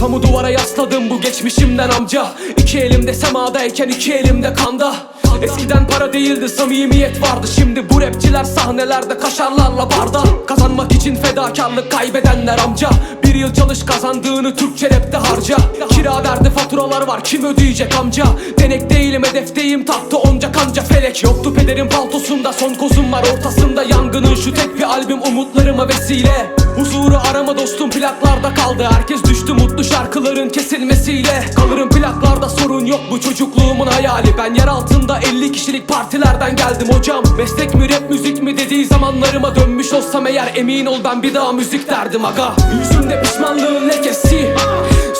Kafamı duvara yasladım bu geçmişimden amca. İki elimde semadayken iki elimde kanda Eskiden para değildi samimiyet vardı. Şimdi bu rapçiler sahnelerde kaşarlarla barda. Kazanmak için fedakarlık kaybedenler amca. Bir yıl çalış kazandığını Türkçe rapte harca. Kira derdi faturalar var kim ödeyecek amca? Denek değilim hedefteyim tahtı onca kanca felek. Yoktu pederin paltosunda son kozum var. Ortasında Yangının şu tek bir albüm umutlarıma vesile. Huzuru arama dostum plaklarda kaldı. Herkes düştü mutlu şarkıların kesilmesiyle. Kalırım plaklarda sorun yok bu çocukluğumun hayali. Ben yer altında 50 kişilik partilerden geldim hocam. Meslek mi rap müzik mi dediği zamanlarıma dönmüş olsam eğer Emin ol ben bir daha müzik derdim aga. Yüzümde pişmanlığın lekesi.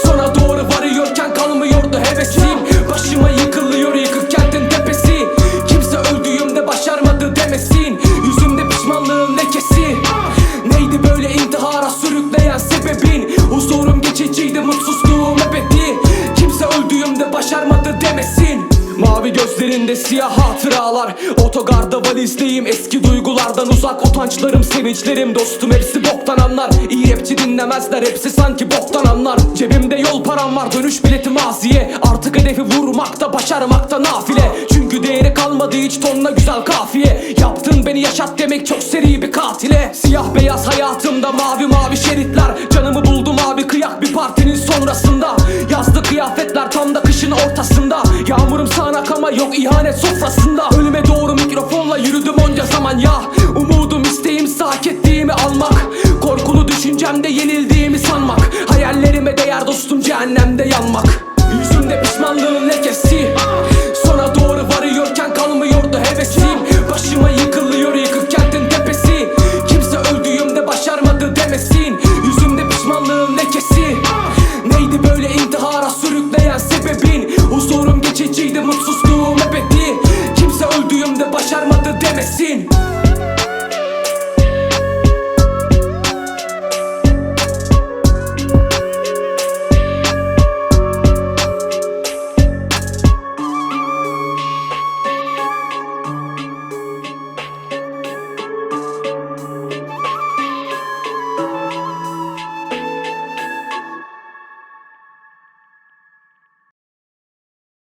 Sona doğru varıyorken kalmıyordu hevesim. Başıma yıkılıyor yıkık kentin tepesi. Kimse öldüğümde başarmadı demesin. Yüzümde pişmanlığın lekesi. Neydi böyle intihara sürükleyen sebebin? Huzurum geçiciydi mutsuzluğum ebedi. Kimse öldüğümde başarmadı gözlerinde siyah hatıralar. Otogarda valizdeyim. Eski duygulardan uzak. Utançlarım sevinçlerim. Dostum hepsi boktan anlar. İyi rapçi dinlemezler. Hepsi sanki boktan anlar. Cebimde yol param var. Dönüş bileti maziye Artık hedefi vurmakta başarmakta nafile. Çünkü değeri kalmadı. Hiç tonla güzel kafiye. Yaptın beni yaşat demek çok seri bir katile. Siyah beyaz hayatımda mavi mavi şeritler ihanet sofrasında Ölüme doğru mikrofonla yürüdüm onca zaman ya. Umudum isteğim hak ettiğimi almak. Korkulu düşüncemde yenildiğimi sanmak. Hayallerime değer dostum cehennemde yanmak. Yüzümde pişmanlığın lekesi ve başarmadı demesin.